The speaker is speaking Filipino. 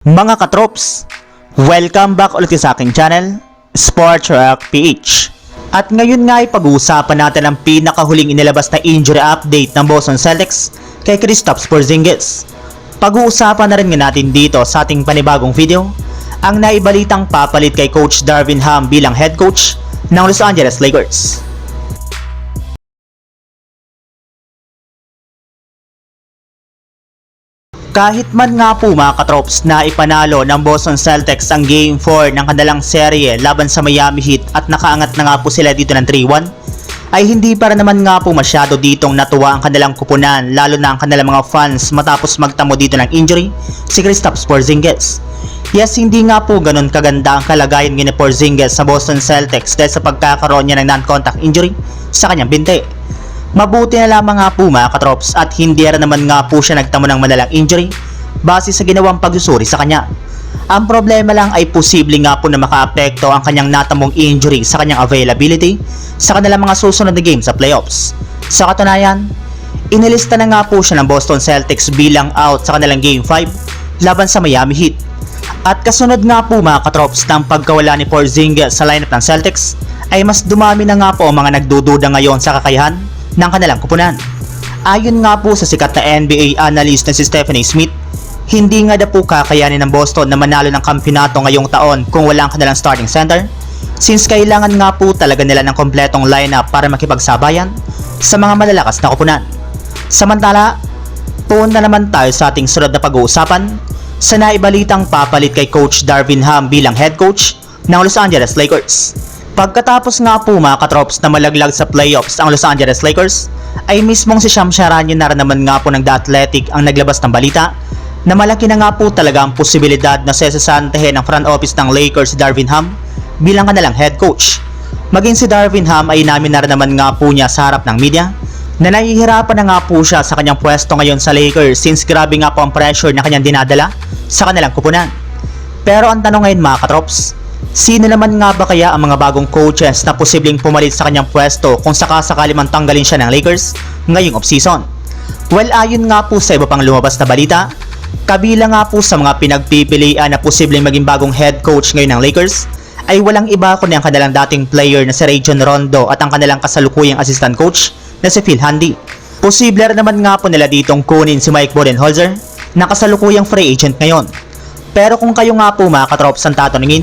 Mga katrops, welcome back ulit sa aking channel, Sports Rock PH. At ngayon nga ay pag-uusapan natin ang pinakahuling inilabas na injury update ng Boston Celtics kay Kristaps Porzingis. Pag-uusapan na rin nga natin dito sa ating panibagong video ang naibalitang papalit kay Coach Darvin Ham bilang head coach ng Los Angeles Lakers. Kahit man nga po mga katrops na ipanalo ng Boston Celtics ang Game 4 ng kanilang serye laban sa Miami Heat at nakaangat na nga po sila dito ng 3-1, ay hindi para naman nga po masyado ditong natuwa ang kanilang kupunan lalo na ang kanilang mga fans matapos magtamo dito ng injury si Kristaps Porzingis. Yes, hindi nga po ganun kaganda ang kalagayan ni Porzingis sa Boston Celtics dahil sa pagkakaroon niya ng non-contact injury sa kanyang binte. Mabuti na lamang nga po mga katrops at hindi rin naman nga po siya nagtamo ng malalang injury base sa ginawang pagsusuri sa kanya. Ang problema lang ay posible nga po na makaapekto ang kanyang natamong injury sa kanyang availability sa kanilang mga susunod na game sa playoffs. Sa katunayan, inilista na nga po siya ng Boston Celtics bilang out sa kanilang game 5 laban sa Miami Heat. At kasunod nga po mga katrops ng pagkawala ni Porzingis sa lineup ng Celtics ay mas dumami na nga po ang mga nagdududa ngayon sa kakayahan ng kanilang kupunan. Ayon nga po sa sikat na NBA analyst na si Stephanie Smith, hindi nga na po kakayanin ng Boston na manalo ng kampyonato ngayong taon kung wala ang kanilang starting center since kailangan nga po talaga nila ng kompletong lineup para makipagsabayan sa mga malalakas na kupunan. Samantala, tuon na naman tayo sa ating sunod na pag-uusapan sa naibalitang papalit kay Coach Darvin Ham bilang head coach ng Los Angeles Lakers. Pagkatapos nga po mga katrops na malaglag sa playoffs ang Los Angeles Lakers, ay mismong si Sham Charania na rin naman nga po ng The Athletic ang naglabas ng balita na malaki na nga po talaga ang posibilidad na sesasantahin ng front office ng Lakers si Darvin Ham bilang kanilang head coach. Maging si Darvin Ham ay namin na rin naman nga po niya sa harap ng media na nahihirapan na nga po siya sa kanyang pwesto ngayon sa Lakers since grabe nga po ang pressure na kanyang dinadala sa kanilang kupunan. Pero ang tanong ngayon mga katrops, sino naman nga ba kaya ang mga bagong coaches na posibleng pumalit sa kanyang pwesto kung sakasakali man tanggalin siya ng Lakers ngayong offseason? Well, ayon nga po sa iba pang lumabas na balita, kabila nga po sa mga pinagpipilian na posibleng maging bagong head coach ngayon ng Lakers, ay walang iba kundi ang kanilang dating player na si Rajon Rondo at ang kanilang kasalukuyang assistant coach na si Phil Handy. Posible naman nga po nila ditong kunin si Mike Budenholzer na kasalukuyang free agent ngayon. Pero kung kayo nga po mga katrops ang tatanungin,